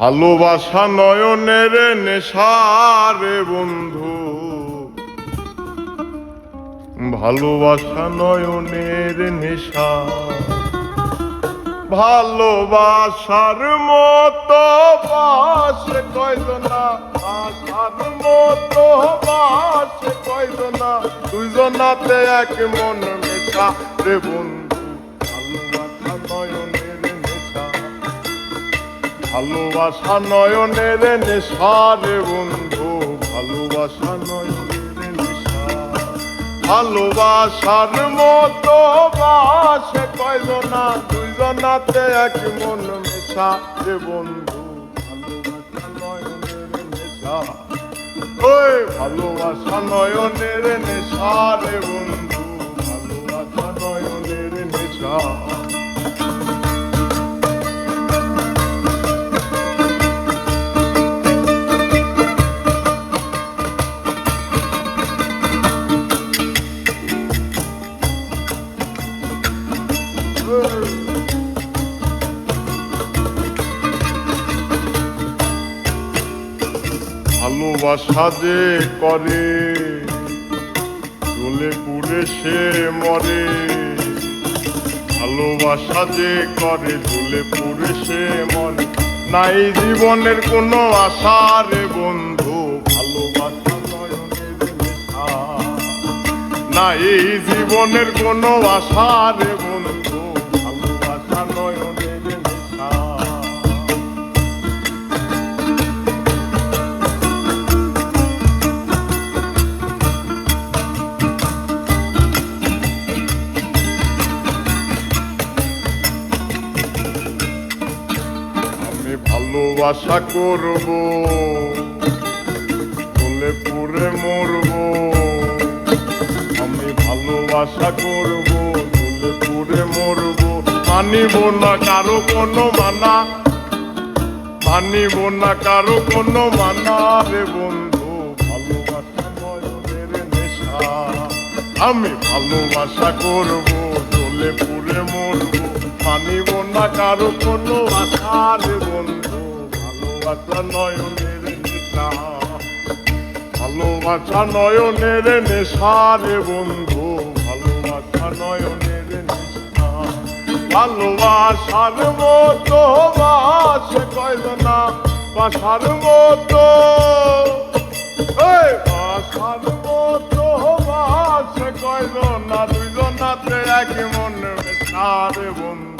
ভালোবাসা নয়নের নেশারে বন্ধু। ভালোবাসা নয়নের নেশা। ভালোবাসার মতো বাসে কয়জনা আসার মতো বাসে কয়জনা দুইজনাতে এক মন মেশা রে বন্ধু। ভালোবাসা নয়নের নেশা ভালোবাসা নয়নের নেশা রে বন্ধু, ভালোবাসা নয়নের নেশা। ভালোবাসার মতো বাসে কয়জনা, দুইজনাতে এক মন মেশা রে বন্ধু, ভালোবাসা নয়নের নেশা। ওই ভালোবাসা নয়নের নেশা বন্ধু। ভালোবাসা যে করে, চলে পুড়ে সে মরে। ভালোবাসা যে করে ঝুলে পুড়ে সে মরে। নাই জীবনের কোনো আশা রে বন্ধু, ভালোবাসা নাই জীবনের কোনো আশা রে বন্ধু ভালোবাসা করব চলে পুরে মরব। আমি ভালোবাসা করব চলে পুরে মরব। মানিব না কারও কোনো মানা, মানিব না কারও কোনো মানা রে বন্ধু। ভালোবাসা নয়নের নেশা, আমি ভালোবাসা করব চলে পুরে মরব। মানিব না কারও কোনো আশা রে বন্ধু। ভালোবাসা নয়নের ভালোবাসা নয়নের নেশা রে বন্ধু। ভালোবাসা নয়নের ভালোবাসার মতো বাসে কয়জনা বাসার মতো। বাসার মতো বাসে না, দুইজনাতে এক মন মেশা রে বন্ধু।